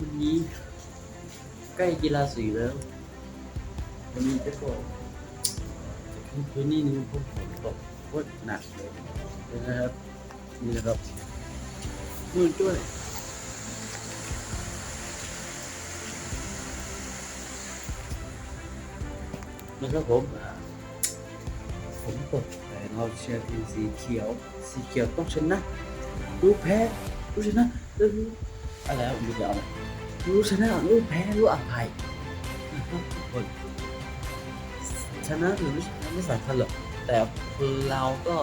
วันนี้ใกล้กีฬาสีแล้ววันนี้จะบอกคืนนี้นี่พวกผมตกโคตรหนักเลยนะครับนี่นะครับมือด้วยนะครับผม ผมตกแต่เราเชียร์ทีมสีเขียว สีเขียวต้องชนะ รู้แพ้ รู้ชนะแล้วอะไรวะรู้จะเอาอะไรู้ชนะรู้แพ้รู้อภัยนะครับทุกคนชนะหรือไม่ชนะไม่สำคัญหรอกแต่คนเราก็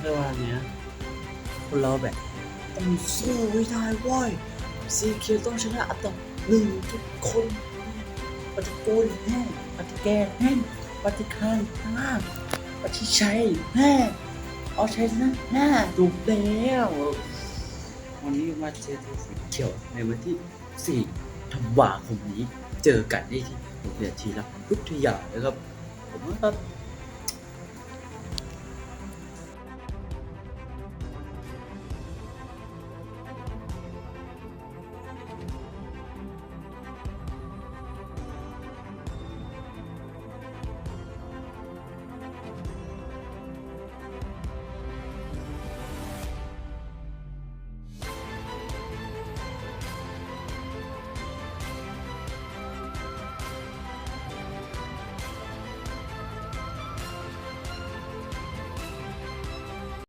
เรียกว่าไงคนเราแบบต้องสู้ให้ได้ว้ยสีเขียวต้องชนะอันดับหนึ่งทุกคนปฏิกูลแห้งปฏิแกนแห้งปฏิคันห้าปฏิชัยแห้งเอาชัยชนะหน้าถูกแล้ว วันนี้มาเจอทีมสีเขียวในวันที่ 4 ธันวาคมนี้ เจอกันได้ที่โรงเรียนทีรักวิทยานะครับผมว่าครับ